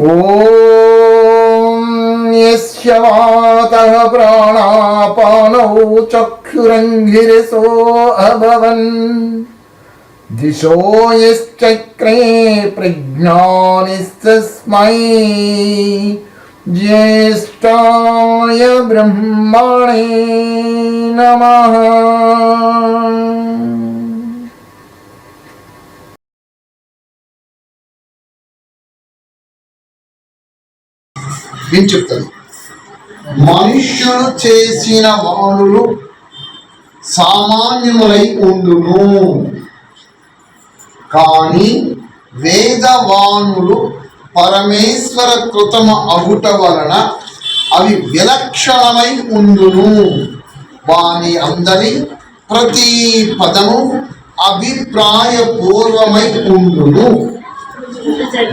ॐ यस्य वातः प्राणापानौ चक्षुरङ्गिरसो अभवन्। दिशो यश्चक्रे प्रज्ञानिस्तस्मै ज्येष्ठाय ब्रह्मणे नमः నేను చెప్తాను మనుష్యులు చేసిన వానులు సామాన్యములై ఉండును. కానీ వేదవానులు పరమేశ్వర కృతమ అగుట వలన అవి విలక్షణమై ఉండును. వాని అందరి ప్రతి పదము అభిప్రాయపూర్వమై ఉండును.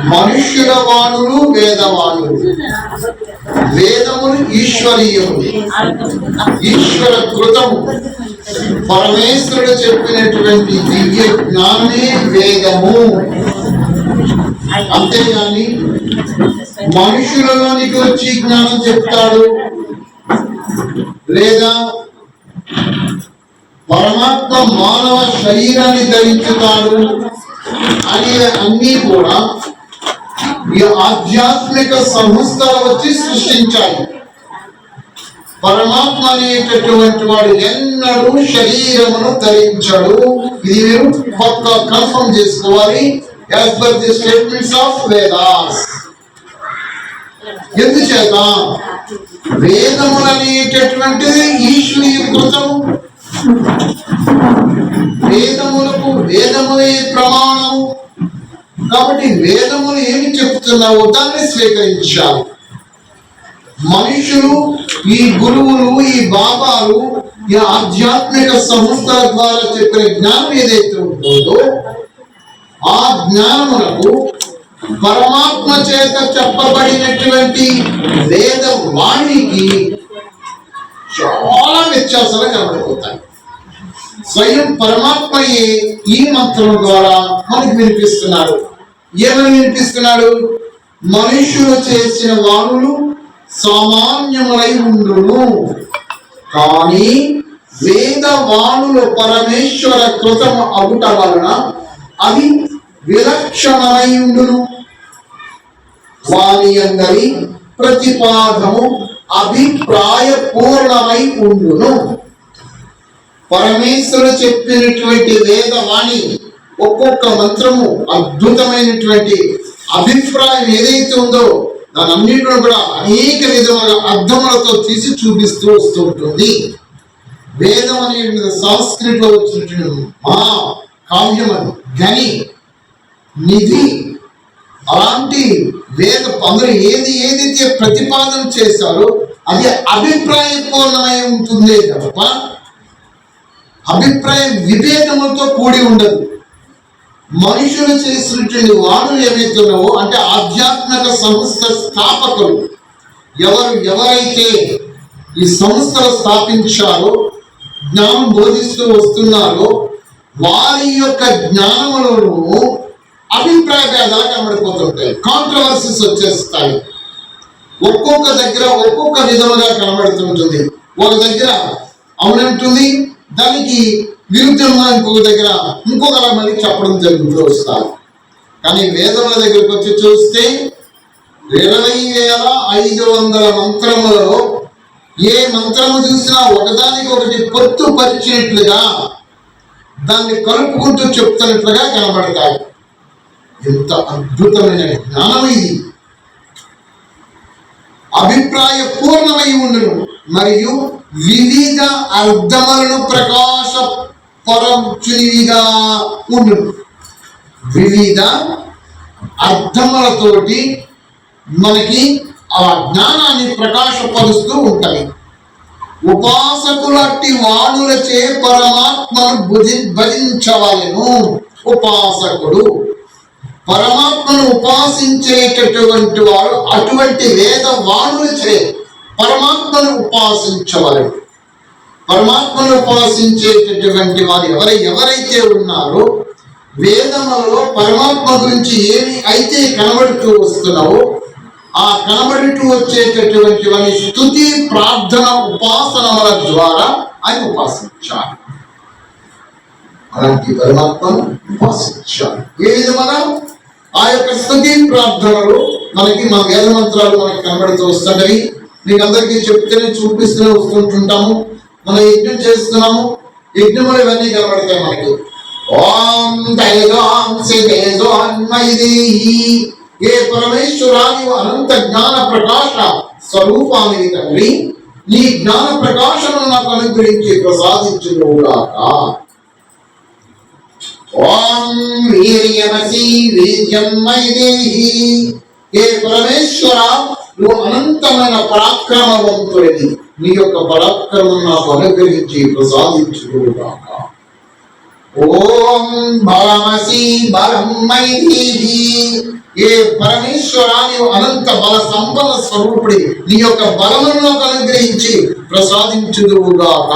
మనుష్యుల వాణులు వేదవాణులు. వేదములు ఈశ్వరీయము ఈశ్వర కృతము. పరమేశ్వరుడు చెప్పినటువంటి దివ్య జ్ఞానమే వేదము. అంతేగాని మనుషులలోనికి వచ్చి జ్ఞానం చెప్తాడు? లేదా పరమాత్మ మానవ శరీరాన్ని ధరించుతాడు? అనే అన్ని కూడా ఈ ఆధ్యాత్మిక సంస్థలు వచ్చి సృష్టించాయి. పరమాత్మ అనేటటువంటి వాడు ఎన్నడూ శరీరమును ధరించడు. ఇది మీరు పక్క కన్ఫర్మ్ చేసుకోవాలి. As per the statements of Vedas ఎందుచేత? వేదములు అనేటటువంటిది ఈశ్వరీకృతం వేదములకు వేదములే ప్రమాణము. కాబట్టి వేదములు ఏమి చెప్తున్నావు దాన్ని స్వీకరించాలి. మనుషులు ఈ గురువులు ఈ బాబాలు ఈ ఆధ్యాత్మిక సంస్థల ద్వారా చెప్పిన జ్ఞానం ఏదైతే ఉంటుందో ఆ జ్ఞానములకు పరమాత్మ చేత చెప్పబడినటువంటి వేద వాణికి చాలా వ్యత్యాసాలు కనబడిపోతాయి. స్వయం పరమాత్మయే ఈ మంత్రం ద్వారా మనకు వినిపిస్తున్నాడు. ఏమని వినిపిస్తున్నాడు? మనుషులు చేసిన వాణులు సామాన్యములై ఉండును. కానీ వేద వానులు పరమేశ్వర కృతము అవుట వలన అవి విలక్షణమై ఉండును. వాని అందరి ప్రతిపాదము అభిప్రాయ పూర్ణమై ఉండును. పరమేశ్వరుడు చెప్పినటువంటి వేదవాణి ఒక్కొక్క మంత్రము అద్భుతమైనటువంటి అభిప్రాయం ఏదైతే ఉందో దాని అన్నింటిని కూడా అనేక విధముల అర్థములతో తీసి చూపిస్తూ వస్తూ ఉంటుంది. వేదం అనేటువంటి సంస్కృతిలో వచ్చినటువంటి మా కావ్యమని గని నిధి అలాంటి వేద అందరూ ఏది ఏదైతే ప్రతిపాదన చేశారో అది అభిప్రాయపూర్ణమై ఉంటుందే తప్ప అభిప్రాయ విభేదములతో కూడి ఉండదు. మనుషులు చేసినటువంటి వారు ఏవైతున్నావో అంటే ఆధ్యాత్మిక సంస్థ స్థాపకులు ఎవరు ఎవరైతే ఈ సంస్థలు స్థాపించారో జ్ఞానం బోధిస్తూ వస్తున్నారో వారి యొక్క జ్ఞానములను అభిప్రాయ భేదాలు కనబడిపోతుంటాయి కాంట్రవర్సీస్ వచ్చేస్తాయి. ఒక్కొక్క దగ్గర ఒక్కొక్క విధముగా కనబడుతుంటుంది ఒక దగ్గర అవునంటుంది దానికి విరుద్ధంగా ఇంకొక దగ్గర ఇంకొకలా మళ్ళీ చెప్పడం జరుగుతూ వస్తారు కానీ వేదముల దగ్గరకు వచ్చి చూస్తే ఇరవై వేల ఐదు వందల మంత్రములలో ఏ మంత్రము చూసినా ఒకదానికి ఒకటి పొత్తు పరిచినట్లుగా దాన్ని కలుపుకుంటూ చెప్తున్నట్లుగా కనబడతాయి. ఎంత అద్భుతమైన జ్ఞానం ఇది. అభిప్రాయ పూర్ణమై ఉండను. మరియు వివిధ అర్థములను ప్రకాశ పరచునివిగా ఉండు వివిధ అర్థములతోటి మనకి ఆ జ్ఞానాన్ని ప్రకాశపరుస్తూ ఉంటాయి ఉపాసకులట్టి వాణులచే పరమాత్మను భుజి భజించవలెను. ఉపాసకుడు పరమాత్మను ఉపాసించేటటువంటి వాడు అటువంటి వేద వాణులచే పరమాత్మను ఉపాసించవలెను పరమాత్మను ఉపాసించేటటువంటి వారు ఎవరై ఎవరైతే ఉన్నారో వేదములలో పరమాత్మ గురించి ఏమి అయితే కనబడుతూ వస్తున్నావో ఆ కనబడుతూ వచ్చేటటువంటి వారి స్థుతి ప్రార్థన ఉపాసనముల ద్వారా ఆయన ఉపాసించాలి. అలాంటి పరమాత్మను ఉపాసించాలి. ఏ విధమన ఆ యొక్క స్థుతి ప్రార్థనలు మనకి మన వేద మంత్రాలు మనకి కనబడుతూ వస్తుంటవి మీకు అందరికీ చెప్తేనే చూపిస్తూనే వస్తుంటుంటాము. మనం యజ్ఞం చేస్తున్నాము. యజ్ఞములు ఇవన్నీ కనబడతాయి మనకి. ఓం తైజాంసి తేజోన్మయిదేహి ఏ పరమేశ్వరాని అనంత జ్ఞాన ప్రకాశ స్వరూపానికి తండ్రి నీ జ్ఞాన ప్రకాశను నాకు అనుగ్రహించి ప్రసాదించుగాక ఓం వీర్యమసి వీర్యం మైదేహి ఏ పరమేశ్వర నువ్వు అనంతమైన పరాక్రమవంతుడిని నీ యొక్క పరాక్రమం నాకు అనుగ్రహించి ప్రసాదించుకోగాక ఓం బలమసి బలం మైదేహి ఏ పరమేశ్వర నీవు అనంత బల సంపన్న స్వరూపుడి నీ యొక్క బలమును నాకు అనుగ్రహించి ప్రసాదించుదువుగాక.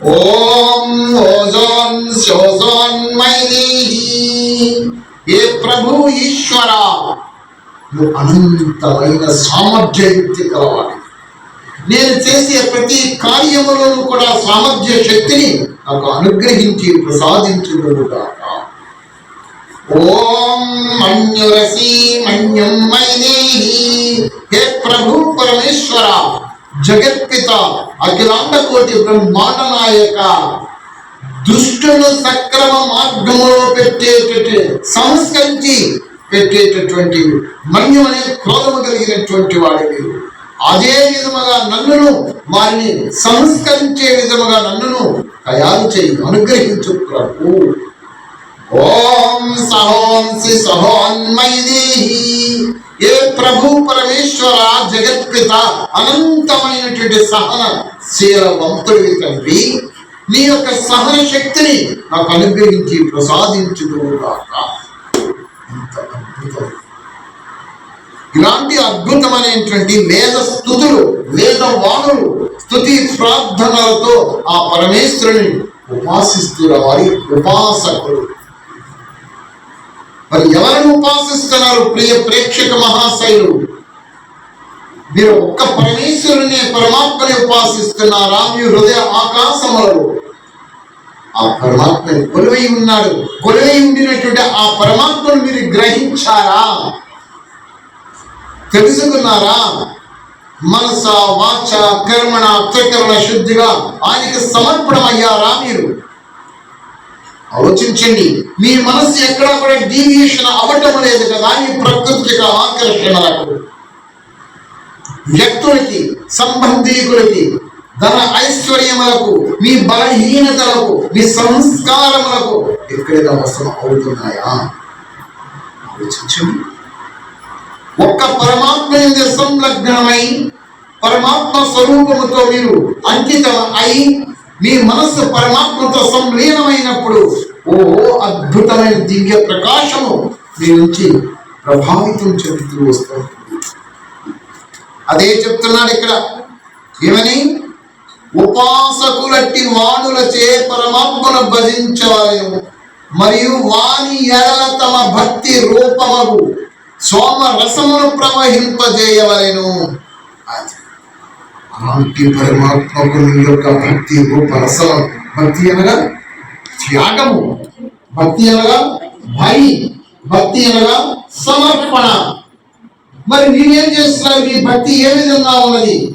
ఓం ఓజోన్ శోజోన్ శోజోన్మైదేహి ఏ ప్రభు ఈశ్వర? నువ్వు అనంతమైన సామర్థ్యయుక్తి కలవాలి నేను చేసే ప్రతి కార్యములను కూడా సామర్థ్య శక్తిని నాకు అనుగ్రహించి ప్రసాదించుగాక ఓం మన్యురసి మన్యం మైనేహి. హే ప్రభు పరమేశ్వర జగత్పిత అఖిలాండ కోటి బ్రహ్మాండ నాయక దుష్టును సక్రమ మార్గంలో పెట్టేటట్టు సంస్కరించి పెట్టేటటువంటి మన్యం క్రోధము కలిగినటువంటి వాడివి అదే విధముగా నన్నును వారిని సంస్కరించే విధముగా నన్నును తయారు చేయి అనుగ్రహించు ప్రభు. ఓం సహోంసి సహోన్మైదేహి. ఏ ప్రభు పరమేశ్వర జగత్పిత అనంతమైనటువంటి సహన వంతుడి తండ్రి. నీ యొక్క సహన శక్తిని నాకు అనుగ్రహించి ప్రసాదించుగాక ఎంత అద్భుతం. ఇలాంటి అద్భుతమైనటువంటి వేద స్థుతులు వేద వాణులు స్థుతి ప్రార్థనలతో ఆ పరమేశ్వరుని ఉపాసిస్తున్న వారి ఉపాసకులు మరి ఎవరిని ఉపాసిస్తున్నారు ప్రియ ప్రేక్షక మహాశైలు మీరు ఒక్క పరమేశ్వరుని పరమాత్మని ఉపాసిస్తున్నారా? మీ హృదయ ఆకాశములలో ఆ పరమాత్మ కొలువై ఉన్నాడు. కొలువై ఉండినటువంటి ఆ పరమాత్మను మీరు గ్రహించారా? తెలుసుకున్నారా? మనస వాచ కర్మణ త్రికరణ శుద్ధిగా ఆయనకి సమర్పణమయ్యారా మీరు? ఆలోచించండి. మీ మనస్సు ఎక్కడా కూడా డీవియేషన్ అవ్వటం లేదు కదా? ఈ ప్రకృతిక ఆకర్షణలకు వ్యక్తులకి సంబంధీకులకి ధన ఐశ్వర్యములకు మీ బలహీనతలకు మీ సంస్కారములకు ఎక్కడైనా అవసరం అవుతున్నాయా? ఆలోచించండి. ఒక్క పరమాత్మ సంలగ్నమై పరమాత్మ స్వరూపముతో మీరు అంకితం అయి మీ మనస్సు పరమాత్మతో సంలీనమైనప్పుడు ఓ అద్భుతమైన దివ్య ప్రకాశము మీ నుంచి ప్రభావితం చెందుతూ వస్తుంది. అదే చెప్తున్నాడు ఇక్కడ. ఏమని? ఉపాసకులట్టి వాణులచే పరమాత్మను భజించవలెను. మరియు వాని ఎడల తమ భక్తి రూపమగు సోమ రసమును ప్రవహింపజేయవలేను. అది. అలాంటి పరమాత్మకు నీ యొక్క భక్తి రూప రసం భక్తి అనగా త్యాగము. భక్తి అనగా భయి. భక్తి అనగా సమర్పణ. మరి మీరేం చేస్తున్నారు? మీ భక్తి ఏ విధంగా ఉన్నది?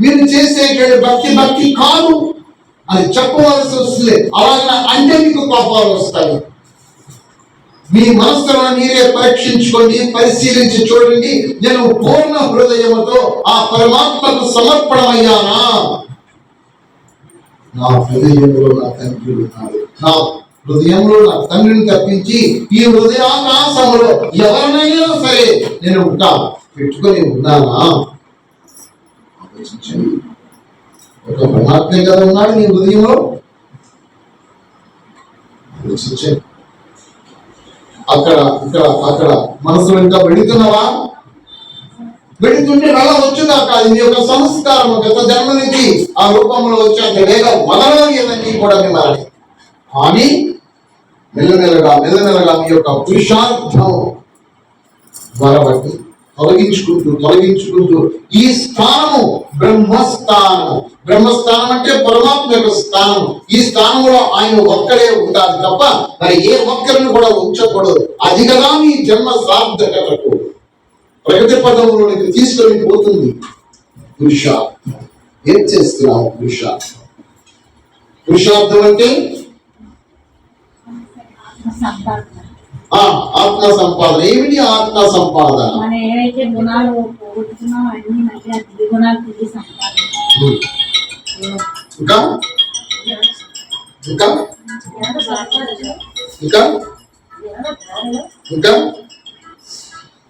మీరు చేసేటువంటి భక్తి భక్తి కాదు. అని చెప్పవలసి వస్తుంది అలాగే అంటే మీకు కోపాలు వస్తాయి. మీ మనస్సులను మీరే పరీక్షించుకోండి పరిశీలించి చూడండి. నేను పూర్ణ హృదయముతో ఆ పరమాత్మకు సమర్పణమయ్యానా? నా హృదయంలో నా తండ్రి ఉన్నాడు. నా హృదయంలో నా తండ్రిని తప్పించి ఈ హృదయాకాశంలో ఎవరినైనా సరే నేను ఉంటా పెట్టుకొని ఉన్నానా? ఆలోచించండి. ఒక పరమాత్మే కదా ఉన్నాడు నీ హృదయంలో? ఆలోచించండి. అక్కడ ఇక్కడ అక్కడ మనసులో ఇంకా వెళుతున్నావా? వెళుతుంటే అలా వచ్చుదాక అది మీ యొక్క సంస్కారం గత జన్మ నుంచి ఆ రూపంలో వచ్చాక అక్కడ వేగ వదలనివన్నీ కూడా మిమ్మల్ని. కానీ మెల్లమెల్లగా మెల్లమెల్లగా మీ యొక్క పురుషార్థం మరబట్టి తొలగించుకుంటూ తొలగించుకుంటూ ఈ స్థానము బ్రహ్మస్థానము. బ్రహ్మస్థానం అంటే పరమాత్మ యొక్క స్థానం. ఈ స్థానంలో ఆయన ఒక్కడే ఉండాలి తప్ప మరి ఏ ఒక్కరిని కూడా ఉంచకూడదు. అది కదా మీ జన్మ సార్థకతకు. ప్రగతి పదంలోనికి తీసుకొని పోతుంది. పురుషార్థం. ఏం చేస్తున్నావు పురుషార్థం? పురుషార్థం అంటే ఆత్మ సంపాదన. ఏమిటి ఆత్మ సంపాదన? మనం ఏవైతే గుణాలు పోగొట్టుకున్నామో అన్ని మళ్ళీ గుణాలు తిరిగి సంపాదన ఇంకా? ఇంకా? ఇంకా? ఇంకా?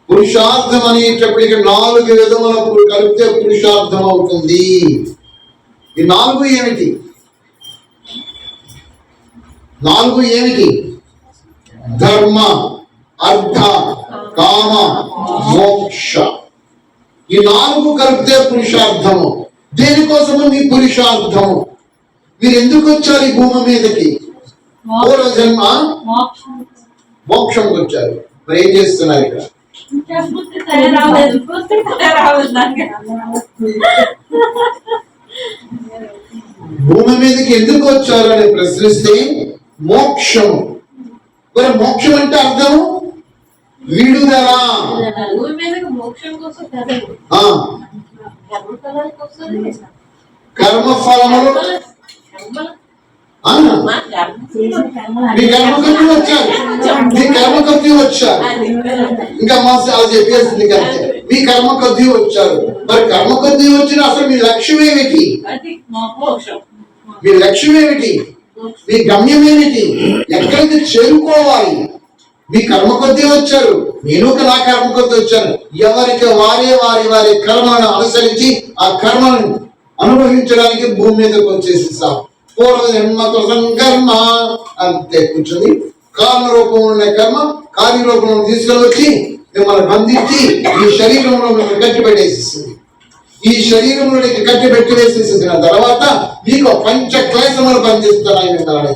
పురుషార్థం అనేటప్పటికి నాలుగు విధములకు కలిపితే పురుషార్థం అవుతుంది. ఈ నాలుగు ఏమిటి? నాలుగు ఏమిటి? ధర్మ అర్థ కామ మోక్ష. ఈ నాలుగు కలిపితే పురుషార్థము. దేనికోసము మీ పురుషార్థము? మీరు ఎందుకు వచ్చారు ఈ భూమి మీదకి? పూర్వ జన్మ? మోక్షం మోక్షంకి వచ్చారు. మరి ఏం చేస్తున్నారు ఇక్కడ? భూమి మీదకి ఎందుకు వచ్చారు అని ప్రశ్నిస్తే మోక్షము. మరి మోక్షం అంటే అర్థం? విడుదల కర్మ. ఫలములు మా కర్మ చేసిన కర్మలు. మీ కర్మ కొద్ది వచ్చారు. మీ కర్మ కొద్ది వచ్చారు. అది. ఇంకా మా అలా చెప్పేసింది మీ కర్మ కొద్ది వచ్చారు. మరి కర్మ కొద్ది వచ్చిన అసలు మీ లక్ష్యం ఏమిటి? మీ లక్ష్యం ఏమిటి? మీ గమ్యం ఏమిటి? ఎక్కడికి చేరుకోవాలి? మీ కర్మ కొద్దీ వచ్చారు. నేను ఒక నా కర్మ కొద్దీ వచ్చాను. ఎవరికి వారే వారి వారి కర్మను అనుసరించి ఆ కర్మను అనుభవించడానికి భూమి మీదకి వచ్చేసేసాం పూర్వ కర్మ అంతే కూర్చుంది. కారణ రూపంలో ఉన్న కర్మ కార్యరూపంలో తీసుకొని వచ్చి మిమ్మల్ని బంధించి ఈ శరీరంలో మిమ్మల్ని కట్టిపెట్టేసేసింది ఈ శరీరంలోనికి కట్టి పెట్టి వేసేసిన తర్వాత మీకు పంచ క్లేశములు బంధిస్తున్నాయి మిమ్మల్ని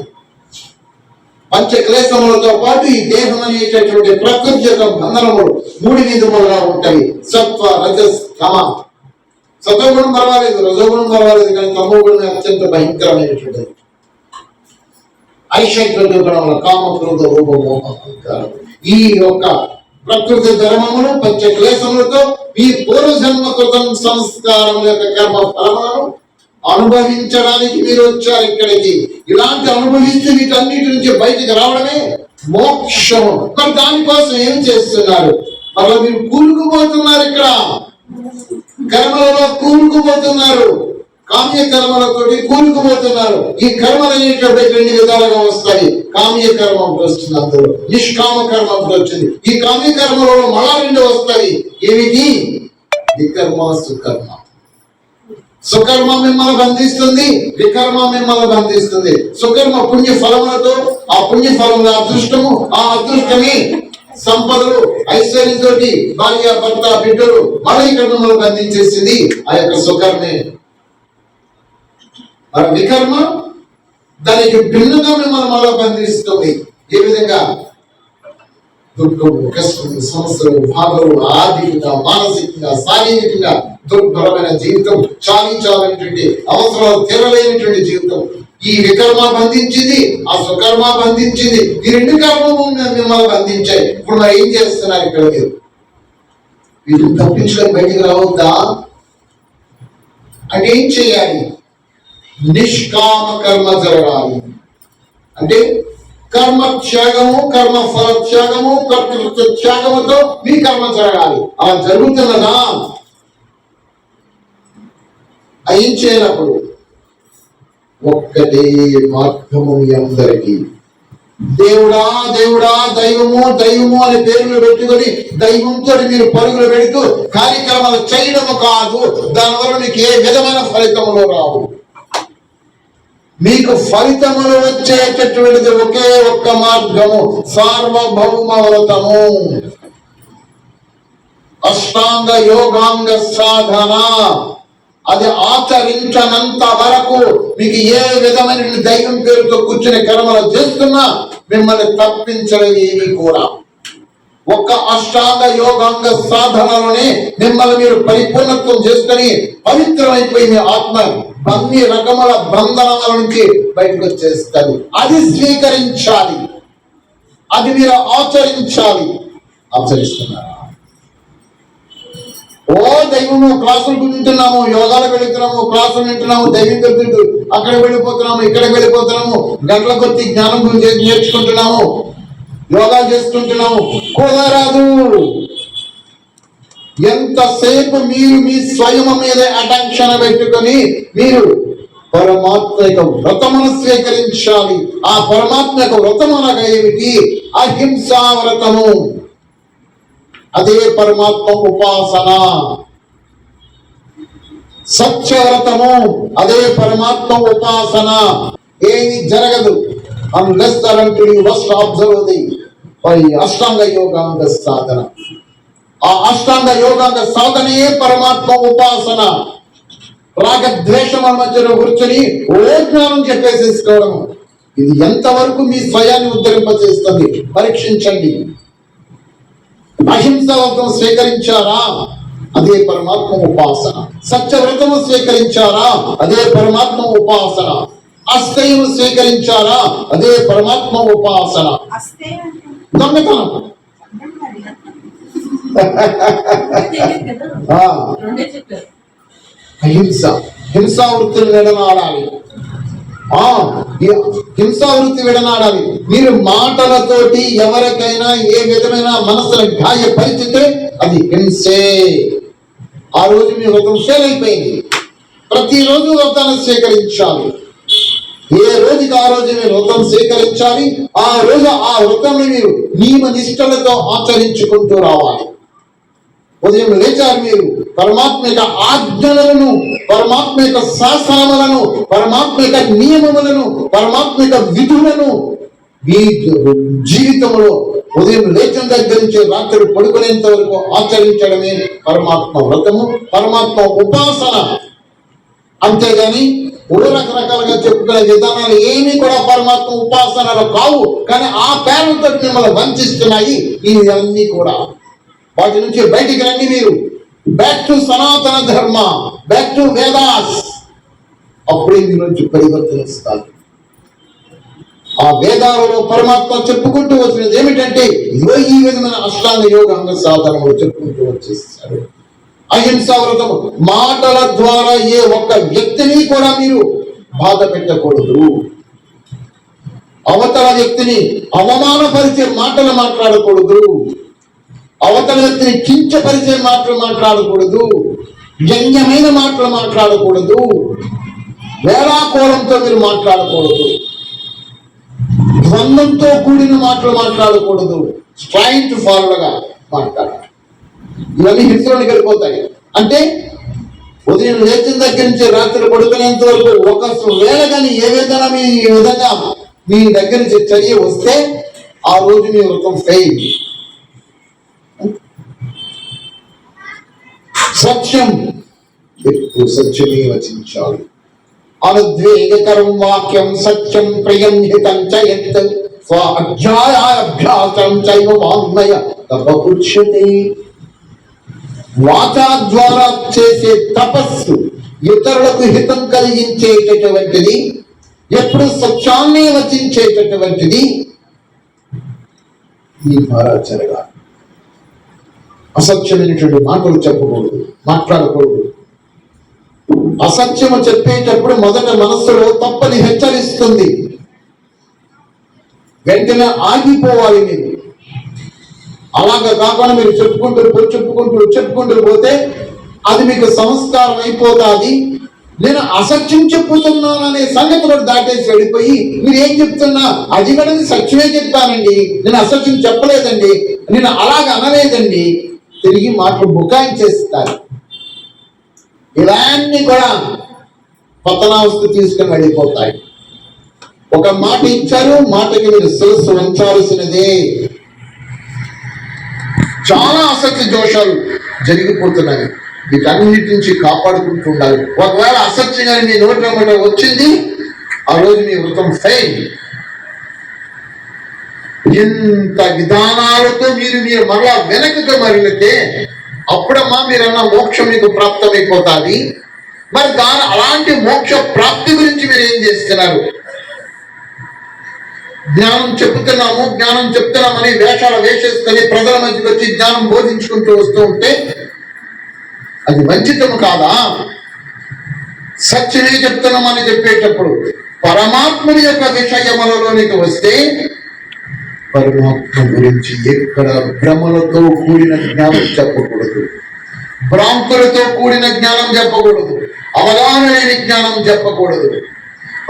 పంచ క్లేశములతో పాటు ఈ దేహం అనేటటువంటి ప్రకృతి యొక్క బంధనములు మూడు విధములుగా ఉంటాయి. సత్వ రజస్ తమ. సత్వగుణం పర్వాలేదు రజోగుణం పర్వాలేదు కానీ తమో గుణం అత్యంత భయంకరమైనటువంటిది. ఐశ్వర్య గుణముల కామ క్రోధ రూప ఈ యొక్క ప్రకృతి ధర్మములు పంచ క్లేశములతో ఈ పూర్వజన్మ కృతం సంస్కారం యొక్క కర్మ ఫలములను అనుభవించడానికి మీరు వచ్చారు ఇక్కడికి. ఇలాంటి అనుభవించి వీటన్నిటి నుంచి బయటికి రావడమే మోక్షము. మరి దానికోసం ఏం చేస్తున్నారు? మరలా మీరు కూరుకుపోతున్నారు ఇక్కడ. కర్మలలో కూరుకుపోతున్నారు కామ్య కర్మలతోటి కూలుకుపోతున్నారు. ఈ కర్మలు అనేటువంటి రెండు విధాలుగా వస్తాయి. కామ్య కర్మ ఒకటి వస్తుంది అందులో. నిష్కామ కర్మ ఒకటి వచ్చింది ఈ కామ్య కర్మలలో మళ్ళా రెండు వస్తాయి. ఏమిటి? వికర్మ సుకర్మ. సుకర్మ మిమ్మల్ని బంధిస్తుంది వికర్మ మిమ్మల్ని బంధిస్తుంది. సుకర్మ పుణ్య ఫలములతో ఆ పుణ్య ఫలముల అదృష్టము ఆ అదృష్టమే సంపదలు ఐశ్వర్యంతో భార్య భర్త బిడ్డలు మళ్ళీ ఇక్కడ మిమ్మల్ని బంధించేసింది ఆ యొక్క సుకర్మే. మరి వికర్మ దానికి భిన్నంగా మిమ్మల్ని మళ్ళీ బంధిస్తుంది ఏ విధంగా? దుఃఖము కష్టము సమస్యలు బాధలు ఆర్థికంగా మానసికంగా శారీరకంగా దుర్భరమైన జీవితం చాలించాలనేటువంటి అవసరాలు తీరలేనటువంటి జీవితం. ఈ వికర్మ బంధించింది ఆ సుకర్మ బంధించింది ఈ రెండు కర్మము మిమ్మల్ని బంధించాయి. ఇప్పుడు మరి ఏం చేస్తున్నారు ఇక్కడ మీరు? వీటిని తప్పించుకొని బయటికి రావద్దా? అంటే ఏం చేయాలి? నిష్కామ కర్మ జరగాలి అంటే కర్మ త్యాగము కర్మ ఫల త్యాగము కర్తృత్వ త్యాగముతో మీ కర్మ జరగాలి. అలా జరుగుతున్నదా ఏం చేయనప్పుడు ఒక్కటే మార్గము మీ అందరికీ. దేవుడా దేవుడా దైవము దైవము అనే పేర్లు పెట్టుకొని దైవంతో మీరు పరుగులు పెడుతూ కార్యక్రమాలు చేయడము కాదు దానివల్ల మీకు ఏ విధమైన ఫలితములు రావు. మీకు ఫలితములు వచ్చేటటువంటిది ఒకే ఒక్క మార్గము సార్వభౌమ వ్రతము అష్టాంగ యోగాంగ సాధన. అది ఆచరించనంత వరకు మీకు ఏ విధమైన దైవం పేరుతో కూర్చుని కర్మలు చేస్తున్నా మిమ్మల్ని తప్పించలేదు ఏమీ కూడా. ఒక్క అష్టాంగ యోగాంగ సాధనలోనే మిమ్మల్ని మీరు పరిపూర్ణత్వం చేసుకుని పవిత్రమైపోయి మీ ఆత్మ అన్ని రకముల బంధనాల నుంచి బయటకు వచ్చేస్తారు అది స్వీకరించాలి. అది మీరు ఆచరించాలి. ఆచరిస్తున్నారా? ఓ దైవము క్లాసులు వింటున్నాము యోగాలు వెళుతున్నాము క్లాసులు వింటున్నాము దైవం చెప్తుంటూ అక్కడ వెళ్ళిపోతున్నాము ఇక్కడ వెళ్ళిపోతున్నాము గంటల కొద్ది జ్ఞానం గురించి నేర్చుకుంటున్నాము యోగా చేసుకుంటున్నాము కుదరదు. ఎంతసేపు మీరు మీ స్వయం మీద అటెన్షన్ పెట్టుకొని మీరు పరమాత్మ యొక్క వ్రతమును స్వీకరించాలి. ఆ పరమాత్మ యొక్క వ్రతం అనగా ఏమిటి? అహింసా వ్రతము. అదే పరమాత్మ ఉపాసన. సత్యవ్రతము అదే పరమాత్మ ఉపాసన. ఏమి జరగదు. అన్లెస్ అలంటుడి ఫస్ట్ అబ్జర్వ్ ది అష్టాంగ యోగాంగ సాధన ఆ అష్టాంగ యోగాంగ సాధనయే పరమాత్మ ఉపాసన. రాగ ద్వేషముల మధ్యలో కూర్చొని ఓ జ్ఞానం చెప్పేసేసుకోవడం ఇది ఎంతవరకు మీ స్వయాన్ని ఉద్ధరింపజేస్తుంది? పరీక్షించండి. అహింసవ్రతం స్వీకరించారా? అదే పరమాత్మ ఉపాసన. సత్యవ్రతము స్వీకరించారా? అదే పరమాత్మ ఉపాసన. అస్థయము స్వీకరించారా? అదే పరమాత్మ ఉపాసన. దొంగతనం. అహింస హింసా. వృత్తిని విడనాడాలి. హింసా వృత్తి విడనాడాలి. మీరు మాటలతోటి ఎవరికైనా ఏ విధమైన మనసును గాయపరిచితే అది హింసే. ఆ రోజు మీ వ్రతం ఫెయిల్ అయిపోయింది ప్రతిరోజు వ్రతాన్ని స్వీకరించాలి. ఏ రోజుకి ఆ రోజు మీరు వ్రతం స్వీకరించాలి? ఆ రోజు ఆ వ్రతాన్ని మీరు నియమ నిష్టలతో ఆచరించుకుంటూ రావాలి. ఉదయం లేచారు మీరు. పరమాత్మ యొక్క ఆజ్ఞలను పరమాత్మ యొక్క శాసనములను పరమాత్మ యొక్క నియమములను పరమాత్మ యొక్క విధులను మీ జీవితంలో ఉదయం లేచిన దగ్గర నుంచి రాత్రి పడుకునేంత వరకు ఆచరించడమే పరమాత్మ వ్రతము పరమాత్మ ఉపాసన. అంతేగాని ఓ రకరకాలుగా చెప్పుకునే విధానాలు ఏమీ కూడా పరమాత్మ ఉపాసనలు కావు. కానీ ఆ పేరుతో మిమ్మల్ని వంచిస్తున్నాయి. ఇవన్నీ కూడా వాటి నుంచి బయటికి రండి మీరు. బ్యాక్ టు సనాతన ధర్మ బ్యాక్ టు వేదాస్ అప్పుడే మీ నుంచి పరివర్తన ఇస్తారు ఆ వేదాలలో పరమాత్మ చెప్పుకుంటూ వచ్చినది ఏమిటంటే ఇరవై ఈ విధమైన అష్టాంగ యోగాంగ సాధనలు చెప్పుకుంటూ వచ్చేస్తారు. అహింసా వ్రతము మాటల ద్వారా ఏ ఒక్క వ్యక్తిని కూడా మీరు బాధ పెట్టకూడదు. అవతల వ్యక్తిని అవమానపరిచే మాటలు మాట్లాడకూడదు. అవతల వ్యక్తిని కించపరిచే మాటలు మాట్లాడకూడదు. వ్యంగ్యమైన మాటలు మాట్లాడకూడదు. వేళాకోళంతో మీరు మాట్లాడకూడదు. ద్వంద్వంతో కూడిన మాటలు మాట్లాడకూడదు. స్ట్రైట్ ఫార్వర్డ్గా మాట్లాడాలి. ఇవన్నీ హింసలోనికి వెళ్ళిపోతాయి. అంటే ఉదయం లేచిన దగ్గర నుంచి రాత్రి పడుకునేంత వరకు ఒక వేళ కానీ ఏ విధంగా మీ విధంగా మీ దగ్గర నుంచి చర్య వస్తే ఆ రోజు మీ వ్రతం ఫెయిల్ సత్యం. ఎప్పుడు సత్యమే వచించాలి. అనుద్వేగకరం వాక్యం సత్యం ప్రియం హితం చయత్. యత్ స్వ అధ్యాయాభ్యాసం చైవ వాంగ్మయ తపకృష్యతే వాచా ద్వారా చేసే తపస్సు ఇతరులకు హితం కలిగించేటటువంటిది. ఎప్పుడు సత్యాన్ని వచించేటటువంటిది. ఈ ద్వారా జరగాలి. అసత్యమైనటువంటి మాటలు చెప్పకూడదు మాట్లాడకూడదు. అసత్యము చెప్పేటప్పుడు మొదట మనస్సులో తప్పని హెచ్చరిస్తుంది. వెంటనే ఆగిపోవాలి మీరు. అలాగా కాకుండా మీరు చెప్పుకుంటూ చెప్పుకుంటూ చెప్పుకుంటూ పోతే అది మీకు సంస్కారం అయిపోతుంది. నేను అసత్యం చెప్పుతున్నాను అనే సంగతి కూడా దాటేసి వెళ్ళిపోయి మీరు ఏం చెప్తున్నా? అది కూడా సత్యమే చెప్తానండి. నేను అసత్యం చెప్పలేదండి. నేను అలాగ అనలేదండి. తిరిగి మాటలు బుకాయించేస్తారు ఇవన్నీ కూడా పతనావస్థ తీసుకుని వెళ్ళిపోతాయి. ఒక మాట ఇచ్చారు మాటకి మీరు శిరస్సు ఉంచాల్సినదే చాలా అసత్య దోషాలు జరిగిపోతున్నాయి. వీటన్నిటి నుంచి కాపాడుకుంటూ ఉండాలి. ఒకవేళ అసత్యంగా మీ నోటి వచ్చింది ఆ రోజు మీ వృతం ఫెయిల్ ఇంత విధానాలతో మీరు మీరు మరలా వెనకకు మరలితే అప్పుడమ్మా మీరన్న మోక్షం మీకు ప్రాప్తమైపోతాది. మరి దాని అలాంటి మోక్ష ప్రాప్తి గురించి మీరు ఏం చేస్తున్నారు? జ్ఞానం చెప్తున్నాము జ్ఞానం చెప్తున్నామని వేషాలు వేసేసుకొని ప్రజల మధ్యకి వచ్చి జ్ఞానం బోధించుకుంటూ వస్తూ ఉంటే అది మంచితము కాదా? సత్యమే చెప్తున్నామని చెప్పేటప్పుడు పరమాత్ముని యొక్క విషయములలోనికి వస్తే పరమాత్మ గురించి ఎక్కడ భ్రమలతో కూడిన జ్ఞానం చెప్పకూడదు. భ్రాంతులతో కూడిన జ్ఞానం చెప్పకూడదు. అవగాహన లేని జ్ఞానం చెప్పకూడదు.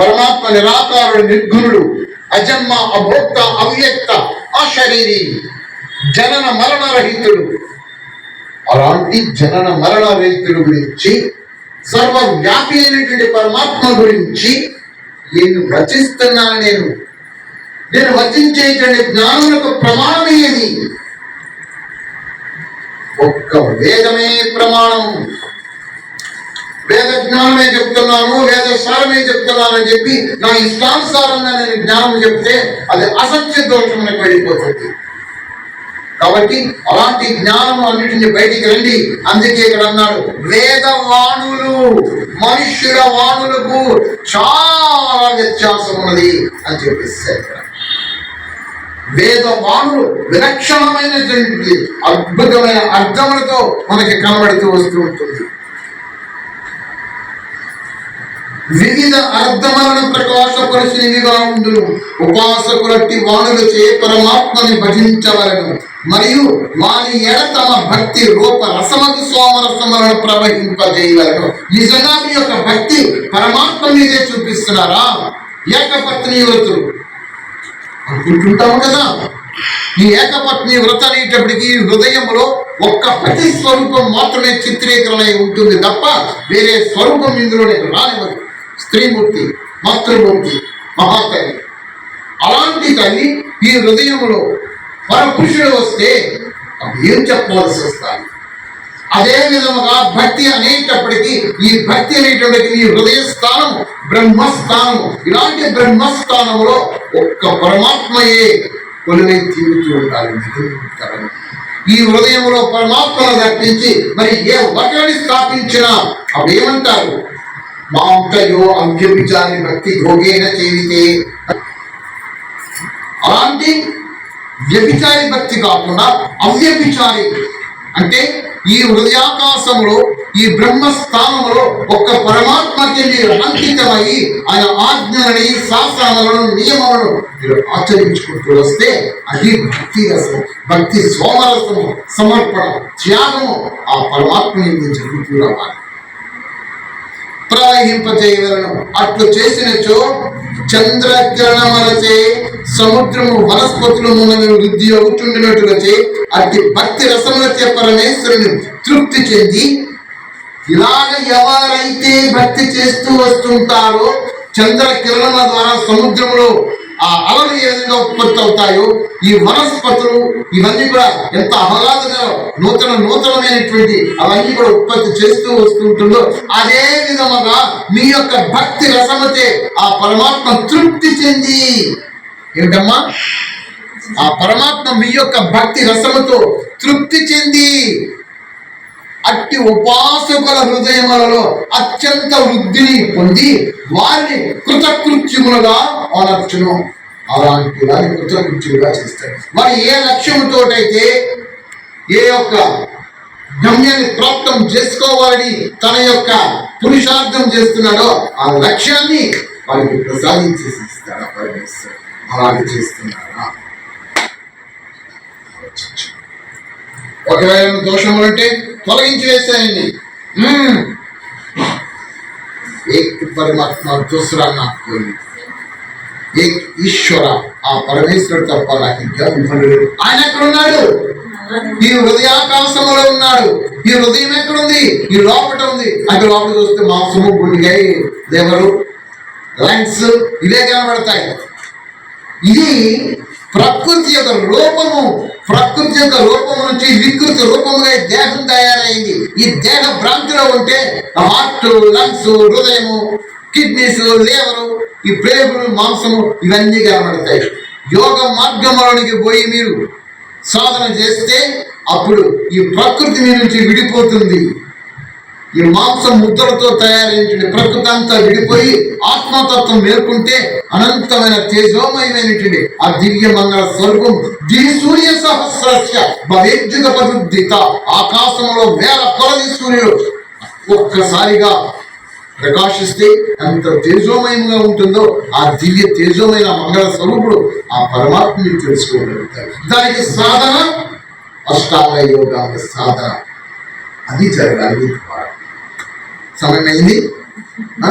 పరమాత్మ నిరాకారుడు నిర్గుణుడు అజన్మ అభోక్త అవ్యక్త అశరీరి జనన మరణ రహితుడు. అలాంటి జనన మరణ రహితుడు గురించి సర్వవ్యాపి అయినటువంటి పరమాత్మ గురించి నేను రచిస్తున్నాను నేను. నేను వచించేటువంటి జ్ఞానములకు ప్రమాణం ఏది ఒక్క వేదమే ప్రమాణం. వేద జ్ఞానమే చెప్తున్నాను వేద సారమే చెప్తున్నాను అని చెప్పి నా ఇష్టానుసారంగా నేను జ్ఞానం చెప్తే అది అసత్య దోషములకు వెళ్ళిపోతుంది. కాబట్టి అలాంటి జ్ఞానం అన్నిటిని బయటికి రండి. అందుకే ఇక్కడ అన్నాడు వేద వాణులు మనుష్యుల వాణులకు చాలా వ్యత్యాసం ఉన్నది అని చెప్పేసి ఇక్కడ విలక్షణమైనటువంటి అద్భుతమైన అర్థములతో మనకి కనబడుతూ వస్తూ ఉంటుంది. వివిధ అర్థములను ప్రకాశపరిచినవిగా ఉండును ఉపాసకులట్టి వాణులచే పరమాత్మని భజించవలను. మరియు వాని ఎడ తమ భక్తి రూప రసమతి సోమరసములను ప్రవహింపజేయవలను. నిజంగా మీ యొక్క భక్తి పరమాత్మ మీదే చూపిస్తున్నారా? ఏకపత్ని యువతులు అనుకుంటుంటాము కదా? ఈ ఏకపత్ని వ్రత అనేటప్పటికీ హృదయంలో ఒక్క ప్రతి స్వరూపం మాత్రమే చిత్రీకరణ అయి ఉంటుంది తప్ప వేరే స్వరూపం ఇందులోనే రానివ్వదు స్త్రీమూర్తి మాతృమూర్తి మహాతల్లి. అలాంటి తల్లి ఈ హృదయంలో పరపురుషుడు వస్తే అప్పుడు ఏం చెప్పవలసి వస్తాయి అదే విధముగా భక్తి అనేటప్పటికీ ఈ భక్తి అనేటప్పటికి నీ హృదయ స్థానము బ్రహ్మస్థానము ఇలాంటి బ్రహ్మస్థానంలో ఒక్క పరమాత్మయే కొలువై తీరుతూ ఉండాలి. ఈ హృదయంలో పరమాత్మను దర్పించి మరి ఏ ఒకరిని స్థాపించినా అప్పుడు ఏమంటారు మాంతయో అవ్యభిచారి భక్తి భోగేన చేరితే అలాంటి వ్యభిచారి భక్తి కాకుండా అవ్యభిచారి అంటే ఈ హృదయాకాశంలో ఈ బ్రహ్మస్థానంలో ఒక్క పరమాత్మకి మీరు అంకితమై ఆయన ఆజ్ఞలని శాసనాలను నియమాలను మీరు ఆచరించుకుంటూ వస్తే అది భక్తి రసము భక్తి సోమరసము సమర్పణ త్యాగము ఆ పరమాత్మ జరుగుతూ రావాలి. ప్రవహింపజేయవలను అట్లు చేసినచో చంద్రగ్రహణమలచే సముద్రము వనస్పతులు మునని వృద్ధి అవుతుండినట్లుగా అట్టి భక్తి రసములచే పరమేశ్వరుని తృప్తి చెంది ఇలాగ ఎవరైతే భక్తి చేస్తూ వస్తుంటారో చంద్ర కిరణముల ద్వారా సముద్రంలో ఆ అలలు ఏ విధంగా ఉత్పత్తి అవుతాయో ఈ వనస్పతులు ఇవన్నీ కూడా ఎంత ఆహ్లాదకర నూతన నూతనమైనటువంటి అవన్నీ కూడా ఉత్పత్తి చేస్తూ వస్తుంటుందో అదే విధముగా మీ యొక్క భక్తి రసమతే ఆ పరమాత్మ తృప్తి చెంది. ఏమిటమ్మా? ఆ పరమాత్మ మీ యొక్క భక్తి రసముతో తృప్తి చెంది. అట్టి ఉపాసకుల హృదయములలో అత్యంత వృద్ధిని పొంది వారిని కృతకృత్యములుగా అనర్చును అలాంటి వారిని కృతకృత్యులుగా చేస్తాడు. మరి ఏ లక్ష్యంతోటైతే ఏ యొక్క గమ్యాన్ని ప్రాప్తం చేసుకోవాలని తన యొక్క పురుషార్థం చేస్తున్నాడో ఆ లక్ష్యాన్ని వారికి ప్రసాదించేసి ఇస్తాడు పరమేశ్వరుడు. అలాగే చేస్తున్నారా ఒకవేళ దోషములు అంటే తొలగించి వేసేయండి మ్మ్. ఏక్ పరమాత్మ దూసరా నాకు ఏక్ ఈశ్వర ఆ పరమేశ్వరుడు తప్ప నాకు ఇంకా ఆయన ఎక్కడ ఉన్నాడు ఈ హృదయాకాశంలో ఉన్నాడు. ఈ హృదయం ఎక్కడుంది? ఈ లోపట ఉంది. అక్కడ లోపల చూస్తే మాంసము గుండె దేవరు లెంగ్స్ ఇవే కనబడతాయి. ఇది ప్రకృతి యొక్క రూపము. ప్రకృతి యొక్క రూపం నుంచి వికృతి రూపముగా దేహం తయారైంది. ఈ దేహ భ్రాంతిలో ఉంటే హార్ట్ లంగ్స్ హృదయము కిడ్నీస్ లేవరు ఈ ప్రేగులు మాంసము ఇవన్నీ కనబడతాయి. యోగ మార్గంలోనికి పోయి మీరు సాధన చేస్తే అప్పుడు ఈ ప్రకృతి మీ నుంచి విడిపోతుంది. ఈ మాంసం ముద్దలతో తయారైనటువంటి ప్రకృతి అంతా విడిపోయి ఆత్మతత్వం మేల్కొంటే అనంతమైన తేజోమయమైనటువంటి ఆ దివ్య మంగళ స్వర్గం దివి సూర్య సహస్రస్య భవేద్యుగ పదుద్దిత ఆకాశంలో వేల కొలది సూర్యుడు ఒక్కసారిగా ప్రకాశిస్తే ఎంత తేజోమయంగా ఉంటుందో ఆ దివ్య తేజోమైన మంగళ స్వరూపుడు ఆ పరమాత్మని తెలుసుకోగలుగుతారు దానికి సాధన అష్టాంగ యోగానికి సాధన. అది జరగాలి మీకు సమయం అయింది ఆ?